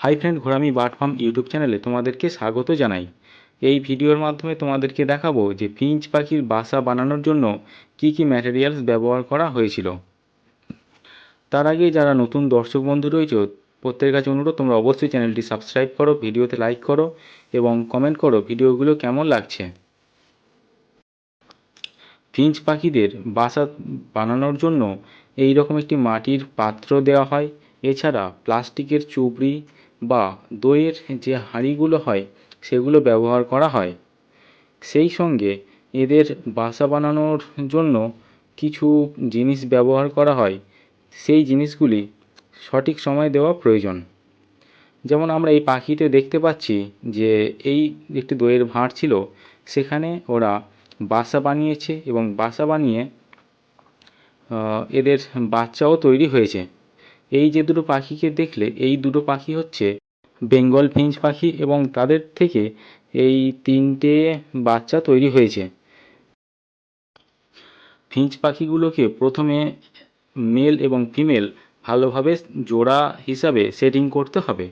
Hi friend Ghorami bird farm YouTube চ্যানেলে তোমাদেরকে স্বাগত জানাই। এই ভিডিওর মাধ্যমে তোমাদেরকে দেখাবো যে ফিঞ্চ পাখির বাসা বানানোর জন্য কি কি ম্যাটেরিয়ালস ব্যবহার করা হয়েছিল। তার আগে যারা নতুন দর্শক বন্ধু রয়েছে প্রত্যেকের কাছে অনুরোধ, তোমরা অবশ্যই চ্যানেলটি সাবস্ক্রাইব করো, ভিডিওতে লাইক করো এবং কমেন্ট করো ভিডিওগুলো কেমন লাগছে। ফিঞ্চ পাখিদের বাসা বানানোর জন্য এই রকম একটি মাটির পাত্র দেওয়া হয়। এছাড়া প্লাস্টিকের চুবড়ি বা দইয়ের যে হাঁড়িগুলো হয়, সেগুলো ব্যবহার করা হয়। সেই সঙ্গে এদের বাসা বানানোর জন্য কিছু জিনিস ব্যবহার করা হয়। সেই জিনিসগুলি সঠিক সময় দেওয়া প্রয়োজন। যেমন আমরা এই পাখিতে দেখতে পাচ্ছি যে এই একটি দইয়ের ভাঁড় ছিল, সেখানে ওরা বাসা বানিয়েছে এবং বাসা বানিয়ে এদের বাচ্চাও তৈরি হয়েছে। এই যে দুটো পাখিকে দেখলে, এই দুটো পাখি হচ্ছে বেঙ্গল ফিঞ্চ পাখি এবং তাদের থেকে এই তিনটে বাচ্চা তৈরি হয়েছে। ফিঞ্চ পাখিগুলোকে প্রথমে মেল এবং ফিমেল ভালোভাবে জোড়া হিসাবে সেটিং করতে হবে।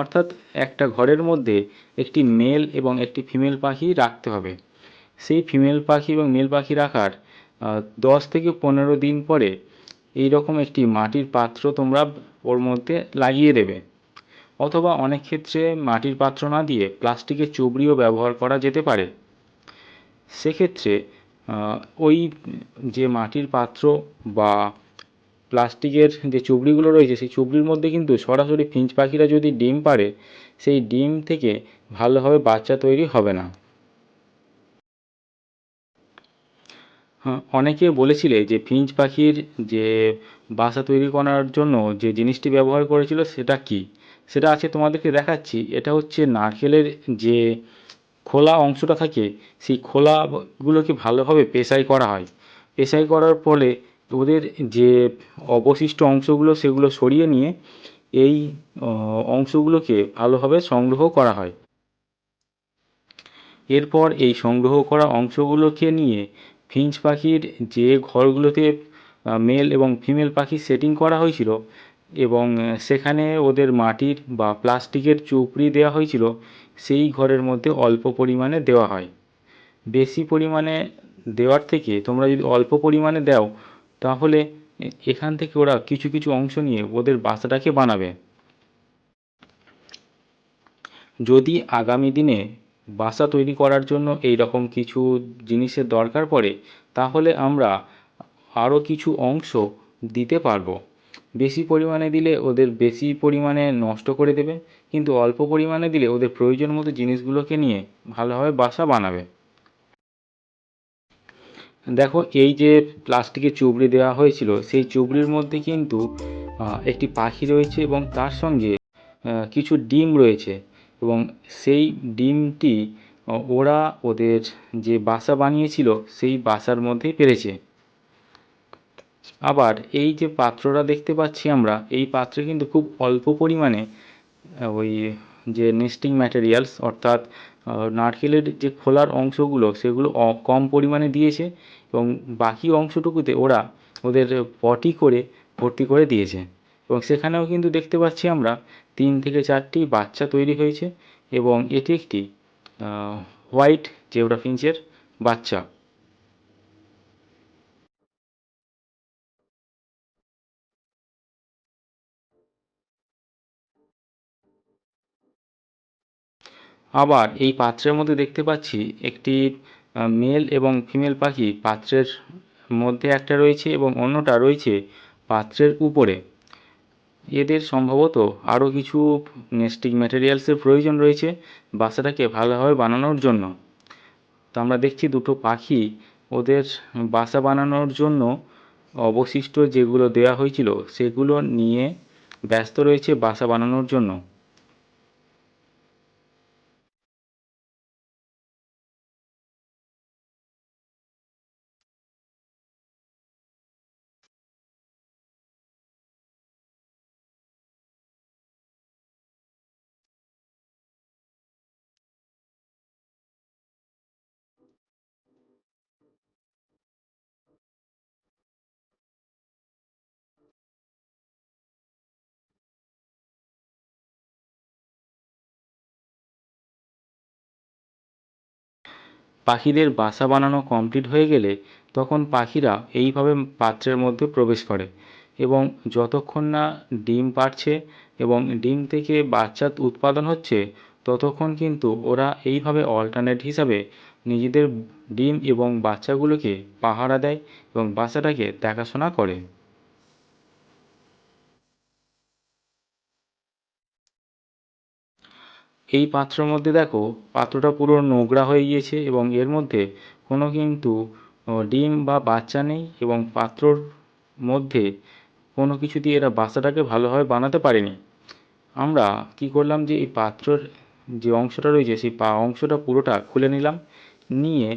অর্থাৎ একটা ঘরের মধ্যে একটি মেল এবং একটি ফিমেল পাখি রাখতে হবে। সেই ফিমেল পাখি এবং মেল পাখি রাখার দশ থেকে পনেরো দিন পরে এই রকম একটি মাটির পাত্র তোমরা ওর মধ্যে লাগিয়ে দেবে। অথবা অনেক ক্ষেত্রে মাটির পাত্র না দিয়ে প্লাস্টিকের চুবড়িও ব্যবহার করা যেতে পারে। সেক্ষেত্রে ওই যে মাটির পাত্র বা প্লাস্টিকের যে চুবড়িগুলো রয়েছে, সেই চুবড়ির মধ্যে কিন্তু সরাসরি ফিঞ্চ পাখিরা যদি ডিম পাড়ে, সেই ডিম থেকে ভালোভাবে বাচ্চা তৈরি হবে না। হ্যাঁ অনেকে বলেছিলে যে ফিঞ্চ পাখির যে বাসা তৈরি করার জন্য যে জিনিসটি ব্যবহার করেছিল সেটা কী? সেটা আছে তোমাদেরকে দেখাচ্ছি। এটা হচ্ছে নারকেলের যে খোলা অংশটা থাকে, সেই খোলাগুলোকে ভালোভাবে পেশাই করা হয়। পেশাই করার ফলে ওদের যে অবশিষ্ট অংশগুলো সেগুলো সরিয়ে নিয়ে এই অংশগুলোকে ভালোভাবে সংগ্রহ করা হয়। এরপর এই সংগ্রহ করা অংশগুলোকে নিয়ে ফিঞ্চ পাখির যে ঘরগুলোতে মেল এবং ফিমেল পাখি সেটিং করা হয়েছিল এবং সেখানে ওদের মাটির বা প্লাস্টিকের চুপড়ি দেওয়া হয়েছিল, সেই ঘরের মধ্যে অল্প পরিমাণে দেওয়া হয়। বেশি পরিমাণে দেওয়ার থেকে তোমরা যদি অল্প পরিমাণে দাও তাহলে এখান থেকে ওরা কিছু কিছু অংশ নিয়ে ওদের বাসাটাকে বানাবে। যদি আগামী দিনে বাসা তৈরি করার জন্য এই রকম কিছু জিনিসের দরকার পড়ে, তাহলে আমরা আরও কিছু অংশ দিতে পারব। বেশি পরিমাণে দিলে ওদের বেশি পরিমাণে নষ্ট করে দেবে, কিন্তু অল্প পরিমাণে দিলে ওদের প্রয়োজন মতো জিনিসগুলোকে নিয়ে ভালোভাবে বাসা বানাবে। দেখো, এই যে প্লাস্টিকের চুবড়ি দেওয়া হয়েছিল, সেই চুবড়ির মধ্যে কিন্তু একটি পাখি রয়েছে এবং তার সঙ্গে কিছু ডিম রয়েছে এবং সেই ডিমটি ওরা ওদের যে বাসা বানিয়েছিল, সেই বাসার মধ্যেই পেরেছে। আবার এই যে পাত্রটা দেখতে পাচ্ছি আমরা, এই পাত্রে কিন্তু খুব অল্প পরিমাণে ওই যে নেস্টিং ম্যাটেরিয়ালস অর্থাৎ নারকেলের যে খোলার অংশগুলো, সেগুলো কম পরিমাণে দিয়েছে এবং বাকি অংশটুকুতে ওরা ওদের পটি করে ভর্তি করে দিয়েছে। এবং সেখানেও কিন্তু দেখতে পাচ্ছি আমরা তিন থেকে চারটি বাচ্চা তৈরি হয়েছে এবং এটি একটি হোয়াইট জেব্রা ফিঞ্চের বাচ্চা। আবার এই পাত্রের মধ্যে দেখতে পাচ্ছি একটি মেল এবং ফিমেল পাখি পাত্রের মধ্যে একটা রয়েছে এবং অন্যটা রয়েছে পাত্রের উপরে। এদের সম্ভবত আরও কিছু নেস্টিং ম্যাটেরিয়ালসের প্রয়োজন রয়েছে বাসাটাকে ভালোভাবে বানানোর জন্য। তো আমরা দেখছি দুটো পাখি ওদের বাসা বানানোর জন্য অবশিষ্ট যেগুলো দেওয়া হয়েছিল সেগুলো নিয়ে ব্যস্ত রয়েছে বাসা বানানোর জন্য। পাখিদের বাসা বানানো কমপ্লিট হয়ে গেলে তখন পাখিরা এইভাবে পাত্রের মধ্যে প্রবেশ করে এবং যতক্ষণ না ডিম পাড়ছে এবং ডিম থেকে বাচ্চা উৎপাদন হচ্ছে, ততক্ষণ কিন্তু ওরা এইভাবে অল্টারনেট হিসাবে নিজেদের ডিম এবং বাচ্চাগুলোকে পাহারা দেয় এবং বাচ্চাটাকে দেখাশোনা করে। এই পাত্রর মধ্যে দেখো, পাত্রটা পুরো নোংরা হয়ে গিয়েছে এবং এর মধ্যে কোনো কিন্তু ডিম বা বাচ্চা নেই এবং পাত্রর মধ্যে কোনো কিছু দিয়ে এরা বাসাটাকে ভালোভাবে বানাতে পারেনি। আমরা কি করলাম যে, এই পাত্রর যে অংশটা রয়েছে, সেই পা অংশটা পুরোটা খুলে নিলাম, নিয়ে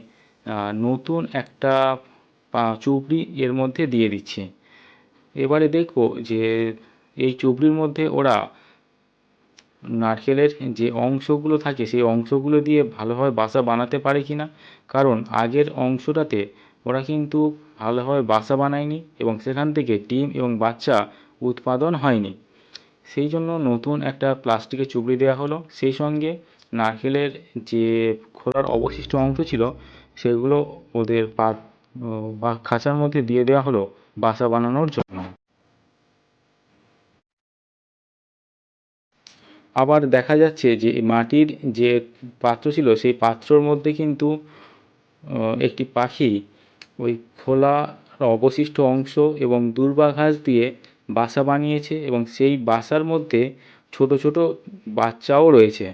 নতুন একটা পা, চুবড়ি এর মধ্যে দিয়ে দিচ্ছি। এবারে দেখব যে, এই চুবড়ির মধ্যে ওরা নারকেলের যে অংশগুলো থাকে, সেই অংশগুলো দিয়ে ভালোভাবে বাসা বানাতে পারে কি না? কারণ আগের অংশটাতে ওরা কিন্তু ভালোভাবে বাসা বানায়নি এবং সেখান থেকে ডিম এবং বাচ্চা উৎপাদন হয়নি। সেই জন্য নতুন একটা প্লাস্টিকের চুবড়ি দেওয়া হলো। সেই সঙ্গে নারকেলের যে খোলার অবশিষ্ট অংশ ছিল, সেগুলো ওদের পা বা খাঁচার মধ্যে দিয়ে দেওয়া হলো বাসা বানানোর জন্য। আবার দেখা যাচ্ছে যে মাটির যে পাত্র ছিল, সেই পাত্রর মধ্যে কিন্তু একটি পাখি, ওই খোলা অবশিষ্ট অংশ এবং দূর্বা ঘাস দিয়ে বাসা বানিয়েছে এবং সেই বাসার মধ্যে ছোট ছোট বাচ্চাও রয়েছে।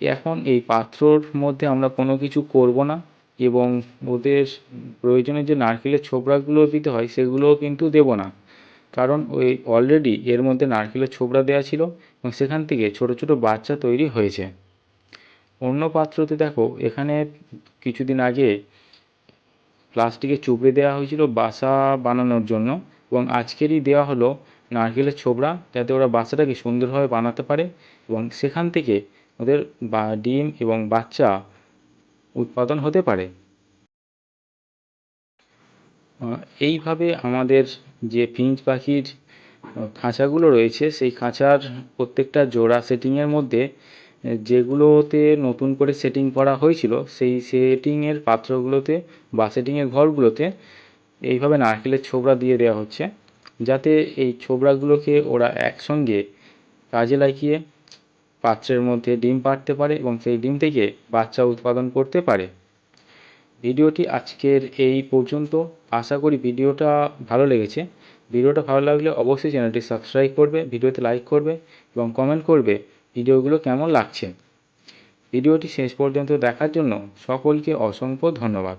এখন এই পাত্রর মধ্যে আমরা কোনো কিছু করব না এবং ওদের প্রয়োজনে যে নারকেলের ছোবড়াগুলো দিতে হয়, সেগুলোও কিন্তু দেবো না। কারণ ওই অলরেডি এর মধ্যে নারকেলের ছোবড়া দেওয়া ছিল এবং সেখান থেকে ছোট ছোট বাচ্চা তৈরি হয়েছে। অন্য পাত্রতে দেখো, এখানে কিছুদিন আগে প্লাস্টিকের চুবড়ি দেওয়া হয়েছিল বাসা বানানোর জন্য এবং আজকেরই দেওয়া হলো নারকেলের ছোবড়া যাতে ওরা বাসাটাকে সুন্দরভাবে বানাতে পারে এবং সেখান থেকে ওদের বা, ডিম এবং বাচ্চা উৎপাদন হতে পারে। এইভাবে আমাদের যে ফিঞ্চ পাখির খাঁচাগুলো রয়েছে সেই খাঁচার প্রত্যেকটা জোড়া সেটিংয়ের মধ্যে যেগুলোতে নতুন করে সেটিং করা হয়েছিল সেই সেটিংয়ের পাত্রগুলোতে বা সেটিংয়ের ঘরগুলোতে এইভাবে নারকেলের ছোবড়া দিয়ে দেওয়া হচ্ছে যাতে এই ছোবড়াগুলোকে ওরা একসঙ্গে কাজে লাগিয়ে পাত্রের মধ্যে ডিম পাড়তে পারে এবং সেই ডিম থেকে বাচ্চা উৎপাদন করতে পারে। ভিডিওটি আজকের এই পর্যন্ত। আশা করি ভিডিওটা ভালো লেগেছে। ভিডিওটা ভালো লাগলে অবশ্যই চ্যানেলটি সাবস্ক্রাইব করবে, ভিডিওতে লাইক করবে এবং কমেন্ট করবে ভিডিওগুলো কেমন লাগছে। ভিডিওটি শেষ পর্যন্ত দেখার জন্য সকলকে অসংখ্য ধন্যবাদ।